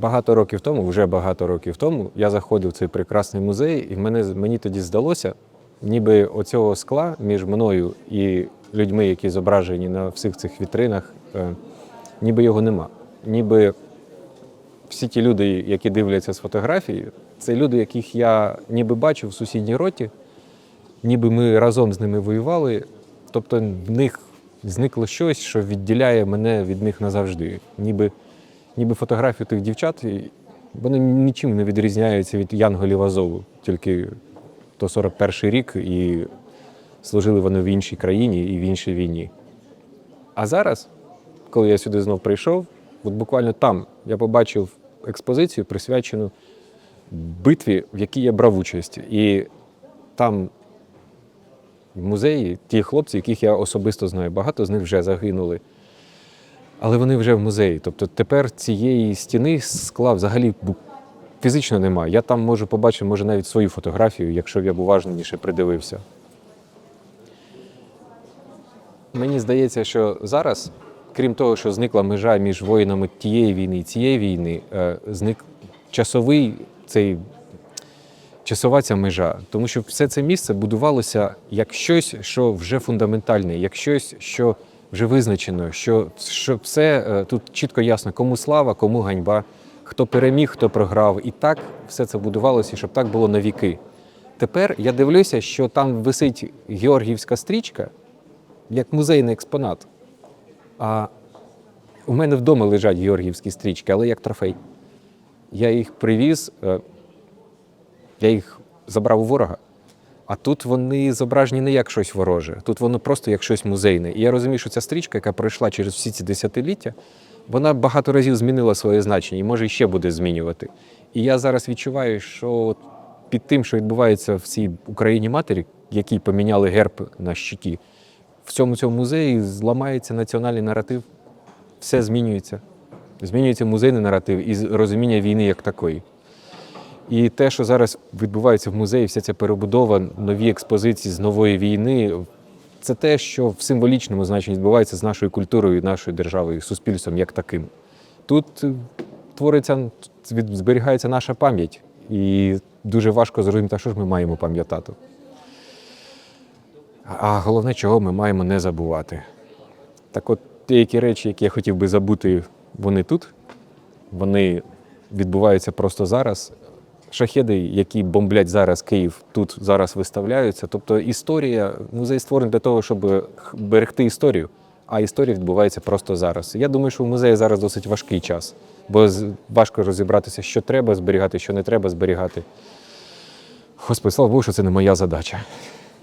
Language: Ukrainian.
багато років тому, вже багато років тому, я заходив в цей прекрасний музей, і мене, мені тоді здалося, ніби оцього скла між мною і людьми, які зображені на всіх цих вітринах, е, ніби його нема. Ніби всі ті люди, які дивляться з фотографії, це люди, яких я ніби бачив в сусідній роті, ніби ми разом з ними воювали. Тобто в них зникло щось, що відділяє мене від них назавжди. Ніби, ніби фотографії тих дівчат, і вони нічим не відрізняються від Янголів Азову, тільки то 41-й рік, і служили вони в іншій країні і в іншій війні. А зараз, коли я сюди знов прийшов, от буквально там я побачив експозицію, присвячену битві, в якій я брав участь. І там в музеї ті хлопці, яких я особисто знаю, багато з них вже загинули. Але вони вже в музеї. Тобто тепер цієї стіни скла взагалі фізично немає. Я там можу побачити, може, навіть свою фотографію, якщо б я б уважніше придивився. Мені здається, що зараз, крім того, що зникла межа між воїнами тієї війни і цієї війни, е, зник часовий цей часова ця межа, тому що все це місце будувалося як щось, що вже фундаментальне, як щось, що вже визначено, що, що все е, тут чітко ясно, кому слава, кому ганьба, хто переміг, хто програв. І так все це будувалося, щоб так було на віки. Тепер я дивлюся, що там висить георгіївська стрічка, як музейний експонат. А у мене вдома лежать георгіївські стрічки, але як трофей. Я їх привіз, е, я їх забрав у ворога. А тут вони зображені не як щось вороже, тут воно просто як щось музейне. І я розумію, що ця стрічка, яка пройшла через всі ці десятиліття, вона багато разів змінила своє значення і може ще буде змінювати. І я зараз відчуваю, що під тим, що відбувається в цій Україні матері, якій поміняли герб на щиті, в цьому цьому музеї зламається національний наратив. Все змінюється. Змінюється музейний наратив і розуміння війни як такої. І те, що зараз відбувається в музеї, вся ця перебудова, нові експозиції з нової війни, це те, що в символічному значенні відбувається з нашою культурою, нашою державою, суспільством як таким. Тут е, твориться, зберігається наша пам'ять, і дуже важко зрозуміти, що ж ми маємо пам'ятати. А головне, чого ми маємо не забувати. Так от, деякі речі, які я хотів би забути, вони тут, вони відбуваються просто зараз. Шахеди, які бомблять зараз Київ, тут зараз виставляються. Тобто історія, музей створений для того, щоб берегти історію, а історія відбувається просто зараз. Я думаю, що в музеї зараз досить важкий час, бо важко розібратися, що треба зберігати, що не треба зберігати. Господи, слава Богу, що це не моя задача.